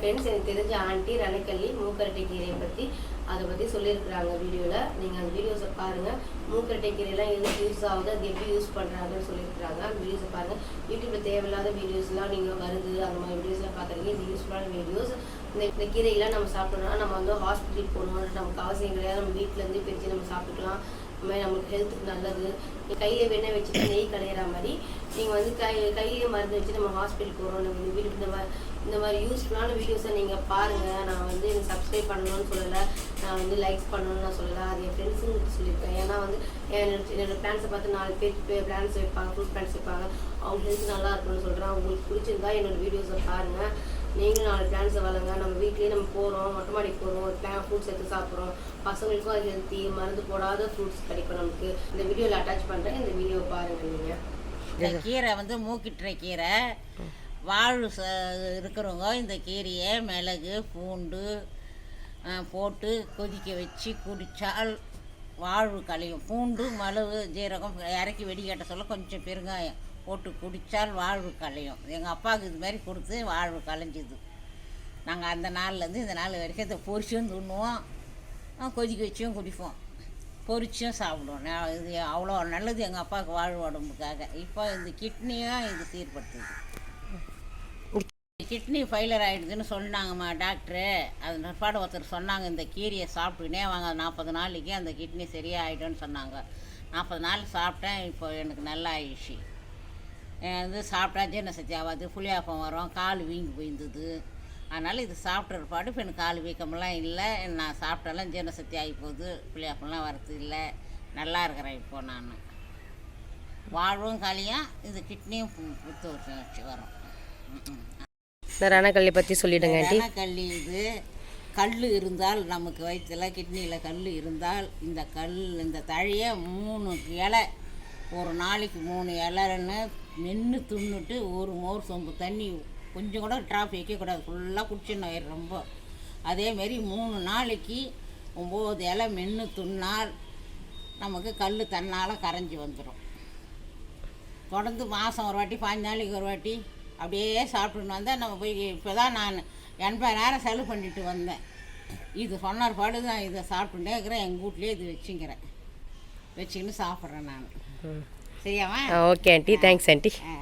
Friends எனக்கு தெரிஞ்ச aunty ரணக்கல்லி மூக்கரட்டை கீரையை பற்றி அதை பற்றி சொல்லியிருக்கிறாங்க வீடியோவில் நீங்கள் அந்த வீடியோஸை பாருங்கள் மூக்கரட்டை கீரையெல்லாம் எதுக்கு யூஸ் ஆகுது? அது எப்படி யூஸ் பண்ணுறாங்கன்னு சொல்லியிருக்கிறாங்க. அந்த வீடியோஸை பாருங்கள் யூடியூப்பில் தேவையில்லாத வீடியோஸ்லாம் நீங்கள் வருது அந்த மாதிரி வீடியோஸ்லாம் பார்த்துருக்கீங்க இது யூஸ்ஃபுல்லான வீடியோஸ் இந்த இந்த கீரையெல்லாம் நம்ம சாப்பிட்டோம்னா நம்ம வந்து ஹாஸ்பிட்டல் போகணும்னு நமக்கு அவசியம் கிடையாது. நம்ம வீட்டிலேருந்து பிரித்து நம்ம சாப்பிட்டுக்கலாம். இந்த மாதிரி நம்மளுக்கு ஹெல்த்துக்கு நல்லது. கையில் வேணால் வச்சுட்டு நெய் கலையிற மாதிரி நீங்கள் வந்து கை கையிலேயே மருந்து வச்சு நம்ம ஹாஸ்பிட்டல் போகிறோம் நம்ம இந்த வீட்டுக்கு இந்த மாதிரி இந்த மாதிரி யூஸ்ஃபுல்லான வீடியோஸை நீங்கள் பாருங்கள் நான் வந்து எனக்கு சப்ஸ்கிரைப் பண்ணணும்னு சொல்லலை. நான் வந்து லைக்ஸ் பண்ணணும்னு நான் சொல்லலை. அது என் ஃப்ரெண்ட்ஸுங்களுக்கு சொல்லியிருக்கேன் ஏன்னா வந்து என்னோட பிளான்ஸை பார்த்து நாலு பேர் பிளான்ஸ் வைப்பாங்க ஃப்ரூட் பிளான்ஸ் வைப்பாங்க. அவங்க ஹெல்த் நல்லா இருக்கும்னு சொல்கிறேன் அவங்களுக்கு பிடிச்சிருந்தா என்னோட வீடியோஸை பாருங்கள் நீங்களும் நாலு பிளான்ஸை வளங்க நம்ம வீட்லேயே நம்ம போகிறோம் மொட்டை மாடிக்கு போகிறோம் ஒரு பிளான் ஃப்ரூட்ஸ் எடுத்து சாப்பிட்றோம். பசங்களுக்கும் அது ஹெல்த்தி மருந்து போடாத ஃப்ரூட்ஸ் கிடைக்கும் நமக்கு. இந்த வீடியோவில் அட்டாச் பண்ணுறேன் இந்த வீடியோ பாருங்கள் நீங்கள் இந்த கீரை வந்து மூக்கிட்டுற கீரை. வாழ் இருக்கிறவங்க இந்த கீரையை மிளகு பூண்டு போட்டு கொதிக்க வச்சு குடித்தால் வாழ்வு களையும். பூண்டு மிளகு ஜீரகம் இறக்கி வெடிக்கட்ட சொல்ல கொஞ்சம் பெருங்காயம் போட்டு குடித்தால் வாழ்வு களையும். எங்கள் அப்பாவுக்கு இது மாதிரி கொடுத்து வாழ்வு களைஞ்சிது. நாங்கள் அந்த நாள்லேருந்து இந்த நாள் வரைக்கும் இதை பொரிச்சும் துண்ணுவோம் அஹ், கொதிக்க வச்சும் குடிப்போம். பொரிச்சும் சாப்பிடுவோம். நான் இது அவ்வளோ நல்லது எங்கள் அப்பாவுக்கு வாழ்வு உடம்புக்காக. இப்போ இந்த கிட்னியும் இது சீர்படுத்துது. கிட்னி ஃபெயிலியர் ஆகிடுதுன்னு சொன்னாங்கம்மா டாக்டரு. அது நற்பாடு ஒருத்தர் சொன்னாங்க இந்த கீரியை சாப்பிட்டுனே வாங்க. நாற்பது நாளைக்கு அந்த கிட்னி சரியாயிடும்னு சொன்னாங்க. நாற்பது நாள் சாப்பிட்டேன் இப்போ எனக்கு நல்லா ஆயிடுச்சு. வந்து சாப்பிட்டா ஜீரண சக்தி ஆகாது புளியாப்பம் வரும் கால் வீங்கி போயிருந்தது. அதனால் இது சாப்பிட்ற பாடு. இப்போ எனக்கு கால் வீக்கமெல்லாம் இல்லை. நான் சாப்பிட்டாலும் ஜீரண சக்தி ஆகி போகுது. புளியாப்பம்லாம் வரது இல்லை. நல்லா இருக்கிறேன் இப்போ நான். வாழ்வும் காலியும் இது கிட்னியும் புத்து வச்சு வரும். இந்த ரணக்கல்லி பற்றி சொல்லிடுங்க ஆண்டி. கள்ளி இது கல் இருந்தால் நமக்கு வயிற்றுல கிட்னியில் கல் இருந்தால் இந்த கல் இந்த தழையை மூணு இலை ஒரு நாளைக்கு மூணு இலைன்னு மென்று துண்ணுட்டு ஒரு மோர் சொம்பு தண்ணி கொஞ்சம் கூட ட்ராப் வைக்கக்கூடாது ஃபுல்லாக குடிச்சிடணும் வயிறு ரொம்ப. அதேமாரி மூணு நாளைக்கு ஒம்பது இலை மென்று துண்ணால் நமக்கு கல் தன்னால் கரைஞ்சி வந்துடும் தொடர்ந்து மாதம் ஒரு வாட்டி பாஞ்சு நாளைக்கு ஒரு வாட்டி அப்படியே சாப்பிட்டுன்னு வந்தால் நம்ம போய் இப்போ தான் நான் எண்பதாயிரம் செலவு பண்ணிட்டு வந்தேன். இது சொன்னார் பாடு தான் இதை சாப்பிட்டுட்டே இருக்கிறேன். எங்கள் வீட்லேயே இது வச்சுங்கிறேன். வச்சுக்கின்னு சாப்பிட்றேன் நான். சரியாவா? Okay aunty. Thanks aunty. ஆ.